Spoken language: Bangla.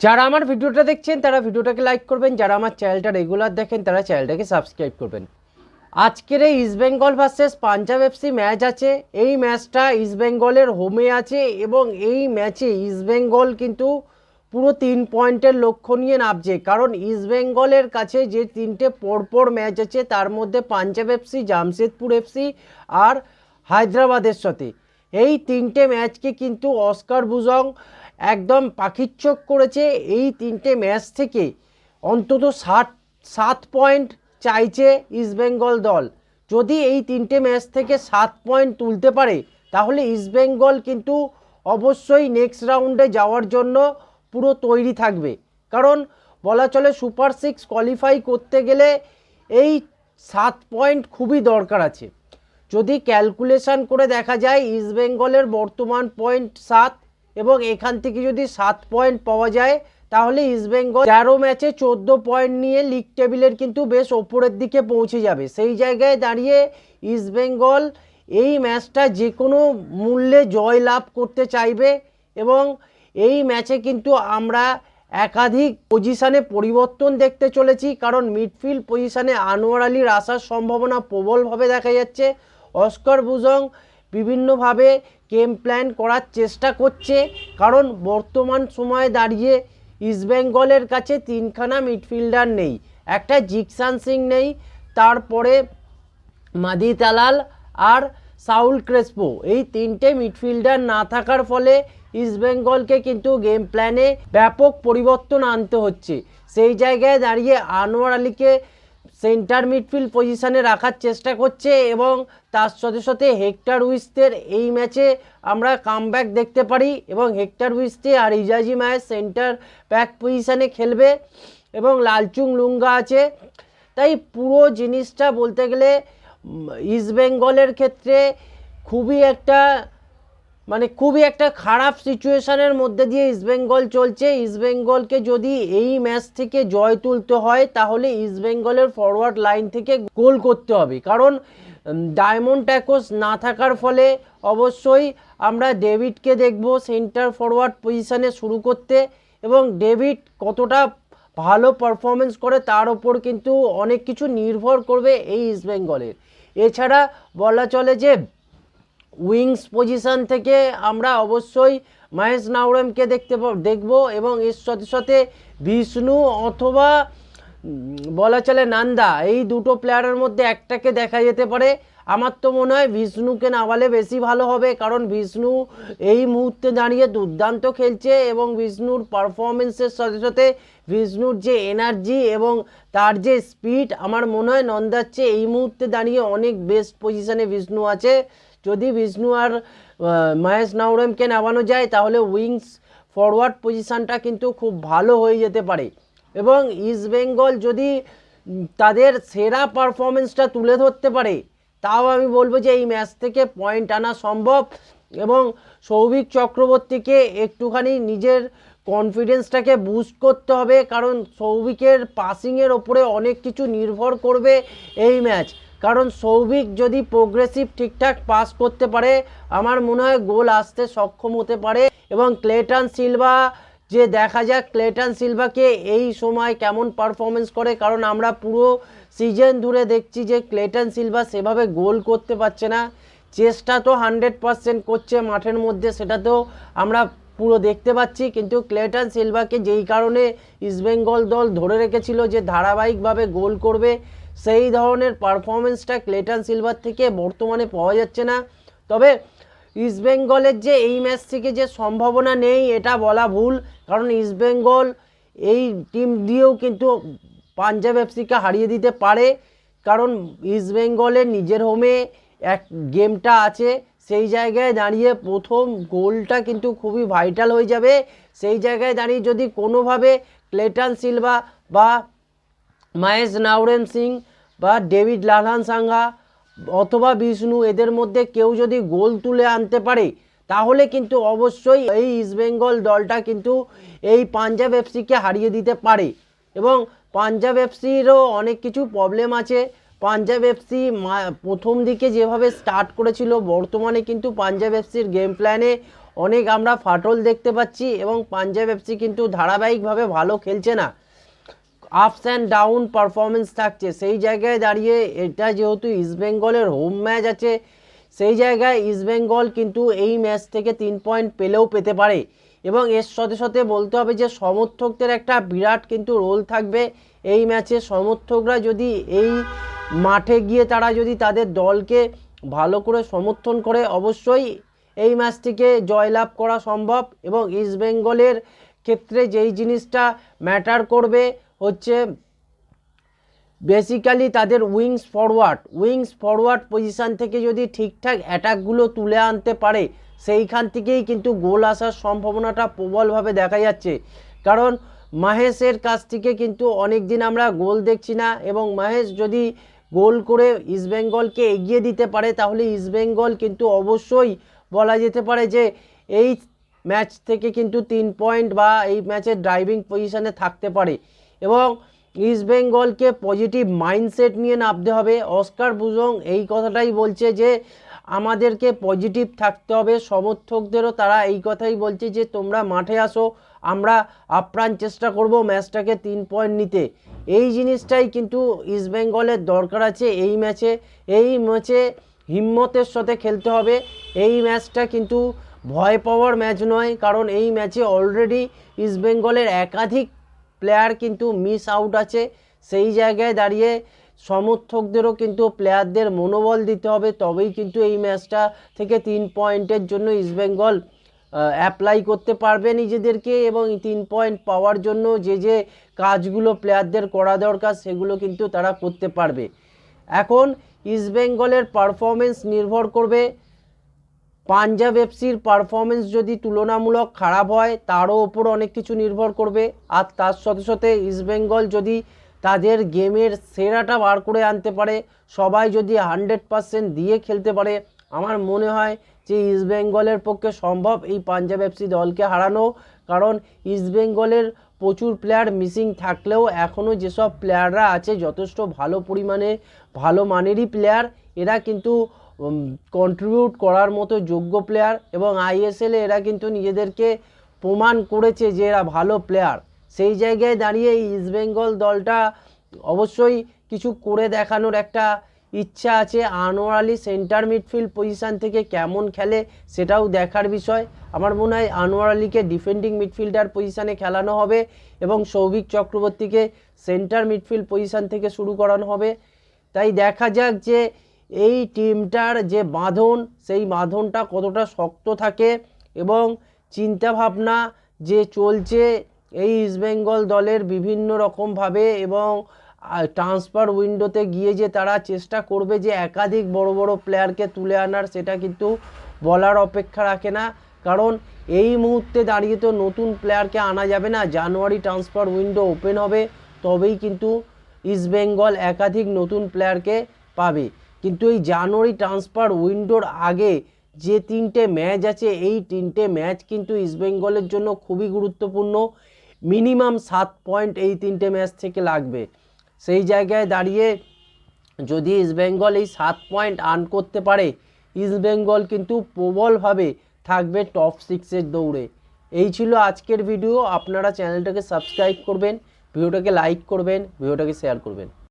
যারা আমার ভিডিওটা দেখছেন, তারা ভিডিওটাকে লাইক করবেন। যারা আমার চ্যানেলটা রেগুলার দেখেন, তারা চ্যানেলটাকে সাবস্ক্রাইব করবেন। আজকের এই East Bengal versus Punjab FC match আছে। এই ম্যাচটা ইস্ট বেঙ্গলের হোমে আছে এবং এই ম্যাচে ইস্ট বেঙ্গল কিন্তু পুরো তিন পয়েন্টের লক্ষ্য নিয়ে নামছে। কারণ ইস্ট বেঙ্গলের কাছে যে তিনটে পরপর ম্যাচ আছে, তার মধ্যে পাঞ্জাব এফসি জামশেদপুর এফসি আর হায়দ্রাবাদের সাথে। এই তিনটে ম্যাচকে কিন্তু অস্কার বুজং একদম পাখির চোখ করেছে এই তিনটে ম্যাচ থেকে। অন্তত ষাট সাত পয়েন্ট চাইছে ইস্টবেঙ্গল দল। যদি এই তিনটে ম্যাচ থেকে সাত পয়েন্ট তুলতে পারে, তাহলে ইস্টবেঙ্গল কিন্তু অবশ্যই নেক্সট রাউন্ডে যাওয়ার জন্য পুরো তৈরি থাকবে। কারণ বলা চলে সুপার সিক্স কোয়ালিফাই করতে গেলে এই সাত পয়েন্ট খুবই দরকার আছে। যদি ক্যালকুলেশান করে দেখা যায় ইস্টবেঙ্গলের বর্তমান পয়েন্ট সাত এবং এখান থেকে যদি সাত পয়েন্ট পাওয়া যায়, তাহলে ইস্টবেঙ্গল তেরো ম্যাচে চোদ্দ পয়েন্ট নিয়ে লিগ টেবিলের কিন্তু বেশ ওপরের দিকে পৌঁছে যাবে। সেই জায়গায় দাঁড়িয়ে ইস্টবেঙ্গল এই ম্যাচটা যে কোনো মূল্যে জয় লাভ করতে চাইবে এবং এই ম্যাচে কিন্তু আমরা একাধিক পজিশানে পরিবর্তন দেখতে চলেছি, কারণ মিডফিল্ড পজিশানে আনোয়ার আলীর আসার সম্ভাবনা প্রবলভাবে দেখা যাচ্ছে। অস্কার বুজং বিভিন্নভাবে গেম প্ল্যান করার চেষ্টা করছে। কারণ বর্তমান সময়ে দাঁড়িয়ে ইস্টবেঙ্গলের কাছে তিনখানা মিডফিল্ডার নেই। একটা জিকসান সিং নেই, তারপরে মাদি তালাল আর সাউল ক্রেসপো এই তিনটে মিডফিল্ডার না থাকার ফলে ইস্টবেঙ্গলকে কিন্তু গেম প্ল্যানে ব্যাপক পরিবর্তন আনতে হচ্ছে। সেই জায়গায় দাঁড়িয়ে আনোয়ার আলীকে সেন্টার মিডফিল্ড পজিশনে রাখার চেষ্টা করছে এবং তার সাথে সাথে হেক্টর উইস্টের এই ম্যাচে আমরা কামব্যাক দেখতে পারি এবং হেক্টর উইস্টে আর ইজাজি মায়ের সেন্টার ব্যাক পজিশনে খেলবে এবং লালচুং লুঙ্গা আছে। তাই পুরো জিনিসটা বলতে গেলে ইস্টবেঙ্গলের ক্ষেত্রে খুবই একটা মানে খুবই একটা খারাপ সিচুয়েশনের মধ্যে দিয়ে ইস্টবেঙ্গল চলছে। ইস্টবেঙ্গলকে যদি এই ম্যাচ থেকে জয় তুলতে হয়, তাহলে ইস্টবেঙ্গলের ফরওয়ার্ড লাইন থেকে গোল করতে হবে। কারণ ডায়মন্ড ট্যাকোস না থাকার ফলে অবশ্যই আমরা ডেভিডকে দেখব সেন্টার ফরওয়ার্ড পজিশানে শুরু করতে এবং ডেভিড কতটা ভালো পারফরমেন্স করে তার ওপর কিন্তু অনেক কিছু নির্ভর করবে এই ইস্টবেঙ্গলের এছাড়া বলা চলে যে উইংস পজিশন থেকে আমরা অবশ্যই মহেশ নাওরেমকে দেখতে দেখব এবং এর সাথে সাথে বিষ্ণু অথবা বলা চলে নান্দা, এই দুটো প্লেয়ারের মধ্যে একটাকে দেখা যেতে পারে। আমার তো মনে হয় বিষ্ণুকে নামালে বেশি ভালো হবে, কারণ বিষ্ণু এই মুহূর্তে দাঁড়িয়ে দুর্দান্ত খেলছে এবং বিষ্ণুর পারফরমেন্সের সাথে সাথে বিষ্ণুর যে এনার্জি এবং তার যে স্পিড আমার মনে হয় নন্দার চেয়ে এই মুহূর্তে দাঁড়িয়ে অনেক বেস্ট পজিশনে বিষ্ণু আছে। যদি বিষ্ণু আর মহেশ নাওরেমকে নামানো যায়, তাহলে উইংস ফরওয়ার্ড পজিশনটা কিন্তু খুব ভালো হয়ে যেতে পারে। এবং ইস্ট বেঙ্গল যদি তাদের সেরা পারফরমেন্সটা তুলে ধরতে পারে, তাও আমি বলব যে এই ম্যাচ থেকে পয়েন্ট আনা সম্ভব এবং সৌভিক চক্রবর্তীকে একটুখানি নিজের কনফিডেন্সটাকে বুস্ট করতে হবে, কারণ সৌভিকের পাসিংয়ের ওপরে অনেক কিছু নির্ভর করবে এই ম্যাচ কারণ সৌভিক যদি প্রোগ্রেসিভ ঠিকঠাক পাস করতে পারে, আমার মনে হয় গোল আসতে সক্ষম হতে পারে। এবং ক্লেটন সিলভা, যে দেখা যাক ক্লেটন সিলভাকে এই সময় কেমন পারফরমেন্স করে, কারণ আমরা পুরো সিজন ধরে দেখছি যে ক্লেটন সিলভা সেভাবে গোল করতে পারছে না। চেষ্টা তো হান্ড্রেড পারসেন্ট করছে মাঠের মধ্যে, সেটা তো আমরা পুরো দেখতে পাচ্ছি। কিন্তু ক্লেটন সিলভাকে যেই কারণে ইস্টবেঙ্গল দল ধরে রেখেছিল যে ধারাবাহিকভাবে গোল করবে সেই ধরনের পারফরমেন্সটা ক্লেটন সিলভার থেকে বর্তমানে পাওয়া যাচ্ছে না। তবে ইস্টবেঙ্গলের যে এই ম্যাচ থেকে যে সম্ভাবনা নেই, এটা বলা ভুল। কারণ ইস্টবেঙ্গল এই টিম দিয়েও কিন্তু পাঞ্জাব এফসিকে হারিয়ে দিতে পারে। কারণ ইস্টবেঙ্গলের নিজের হোমে এক গেমটা আছে। সেই জায়গায় দাঁড়িয়ে প্রথম গোলটা কিন্তু খুবই ভাইটাল হয়ে যাবে। সেই জায়গায় দাঁড়িয়ে যদি কোনোভাবে ক্লেটন সিলভা বা মহেশ নাওরেন সিং বা ডেভিড লালহান সাঙ্গা অথবা বিষ্ণু, এদের মধ্যে কেউ যদি গোল তুলে আনতে পারে, তাহলে কিন্তু অবশ্যই এই ইস্টবেঙ্গল দলটা কিন্তু এই পাঞ্জাব এফসিকে হারিয়ে দিতে পারে। এবং পাঞ্জাব এফসিরও অনেক কিছু প্রবলেম আছে। পাঞ্জাব এফসি প্রথম দিকে যেভাবে স্টার্ট করেছিল, বর্তমানে কিন্তু পাঞ্জাব এফসির গেম প্ল্যানে অনেক আমরা ফাটল দেখতে পাচ্ছি এবং পাঞ্জাব এফসি কিন্তু ধারাবাহিকভাবে ভালো খেলছে না। আপস অ্যান্ড ডাউন পারফরমেন্স থাকছে। সেই জায়গায় দাঁড়িয়ে এটা যেহেতু ইস্টবেঙ্গলের হোম ম্যাচ আছে, সেই জায়গায় ইস্টবেঙ্গল কিন্তু এই ম্যাচ থেকে তিন পয়েন্ট পেলেও পেতে পারে। এবং এর সাথে সাথে বলতে হবে যে সমর্থকদের একটা বিরাট কিন্তু রোল থাকবে। এই ম্যাচে সমর্থকরা যদি এই মাঠে গিয়ে তারা যদি তাদের দলকে ভালো করে সমর্থন করে, অবশ্যই এই ম্যাচটিকে জয়লাভ করা সম্ভব। এবং ইস্টবেঙ্গলের ক্ষেত্রে যেই জিনিসটা ম্যাটার করবে হচ্ছে বেসিক্যালি তাদের wings forward wings forward position থেকে যদি ঠিকঠাক অ্যাটাকগুলো তুলে আনতে পারে, সেইখান থেকেই কিন্তু গোল আসার সম্ভাবনাটা প্রবলভাবে দেখা যাচ্ছে। কারণ মাহেশের কাছ থেকে কিন্তু অনেক দিন আমরা গোল দেখছি না এবং মাহেশ যদি গোল করে ইস্টবেঙ্গলকে এগিয়ে দিতে পারে, তাহলে ইস্টবেঙ্গল কিন্তু অবশ্যই বলা যেতে পারে যে এই ম্যাচ থেকে কিন্তু তিন পয়েন্ট বা এই ম্যাচের ড্রাইভিং পজিশনে থাকতে পারে। এবং ইস্টবেঙ্গলকে পজিটিভ মাইন্ডসেট নিয়ে নামতে হবে। অস্কার বুজং এই কথাটাই বলছে যে, আমাদেরকে পজিটিভ থাকতে হবে। সমর্থকদেরও তারা এই কথাই বলছে যে, তোমরা মাঠে আসো, আমরা আপ্রাণ চেষ্টা করব ম্যাচটাকে তিন পয়েন্ট নিতে। এই জিনিসটাই কিন্তু ইস্টবেঙ্গলের দরকার আছে এই ম্যাচে। এই ম্যাচে হিম্মতের সাথে খেলতে হবে। এই ম্যাচটা কিন্তু ভয় পাওয়ার ম্যাচ নয়, কারণ এই ম্যাচে অলরেডি ইস্টবেঙ্গলের একাধিক প্লেয়ার কিন্তু মিস আউট আছে। সেই জায়গায় দাঁড়িয়ে সমর্থকদেরও কিন্তু প্লেয়ারদের মনোবল দিতে হবে। তবেই কিন্তু এই ম্যাচটা থেকে তিন পয়েন্টের জন্য ইস্টবেঙ্গল অ্যাপ্লাই করতে পারবে নিজেদেরকে এবং তিন পয়েন্ট পাওয়ার জন্য যে যে কাজগুলো প্লেয়ারদের করা দরকার সেগুলো কিন্তু তারা করতে পারবে। এখন ইস্টবেঙ্গলের পারফরমেন্স নির্ভর করবে। পাঞ্জাব এফসির পারফরমেন্স যদি তুলনামূলক খারাপ হয়, তারও ওপর অনেক কিছু নির্ভর করবে। আর তার সাথে সাথে ইস্টবেঙ্গল যদি তাদের গেমের সেরাটা বার করে আনতে পারে, সবাই যদি হান্ড্রেড পারসেন্ট দিয়ে খেলতে পারে, আমার মনে হয় যে ইস্টবেঙ্গলের পক্ষে সম্ভব এই পাঞ্জাব এফসি দলকে হারানো। কারণ ইস্টবেঙ্গলের প্রচুর প্লেয়ার মিসিং থাকলেও এখনও যেসব প্লেয়াররা আছে, যথেষ্ট ভালো পরিমাণে, ভালো মানেরই প্লেয়ার এরা কিন্তু কন্ট্রিবিউট করার মতো যোগ্য প্লেয়ার এবং আইএসএলে এরা কিন্তু নিজেদেরকে প্রমাণ করেছে যে এরা ভালো প্লেয়ার সেই জায়গায় দাঁড়িয়ে ইস্টবেঙ্গল দলটা অবশ্যই কিছু করে দেখানোর একটা ইচ্ছা আছে। Anwar Ali centre midfield position থেকে কেমন খেলে সেটাও দেখার বিষয়। আমার মনে হয় আনোয়ার আলীকে ডিফেন্ডিং মিডফিল্ডার পজিশানে খেলানো হবে এবং সৌভিক চক্রবর্তীকে সেন্টার মিডফিল্ড পজিশান থেকে শুরু করানো হবে। তাই দেখা যাক যে এই টিমটার যে বাঁধন, সেই বাঁধনটা কতটা শক্ত থাকে এবং চিন্তাভাবনা যে চলছে এই ইস্টবেঙ্গল দলের বিভিন্ন রকমভাবে এবং ট্রান্সফার উইন্ডোতে গিয়ে যে তারা চেষ্টা করবে যে একাধিক বড় বড় প্লেয়ারকে তুলে আনার, সেটা কিন্তু বলার অপেক্ষা রাখে না। কারণ এই মুহূর্তে দাঁড়িয়ে তো নতুন প্লেয়ারকে আনা যাবে না। জানুয়ারি ট্রান্সফার উইন্ডো ওপেন হবে, তবেই কিন্তু ইস্টবেঙ্গল একাধিক নতুন প্লেয়ারকে পাবে। কিন্তু এই জানুয়ারি ট্রান্সফার উইন্ডোর আগে যে তিনটে ম্যাচ আছে, এই তিনটে ম্যাচ কিন্তু ইস্টবেঙ্গলের জন্য খুবই গুরুত্বপূর্ণ। মিনিমাম সাত পয়েন্ট এই তিনটে ম্যাচ থেকে লাগবে। সেই জায়গায় দাঁড়িয়ে যদি ইস্টবেঙ্গল এই সাত পয়েন্ট আর্ন করতে পারে ইস্টবেঙ্গল কিন্তু প্রবলভাবে থাকবে টপ সিক্সের দৌড়ে। এই ছিল আজকের ভিডিও আপনারা চ্যানেলটাকে সাবস্ক্রাইব করবেন ভিডিওটাকে লাইক করবেন ভিডিওটাকে শেয়ার করবেন।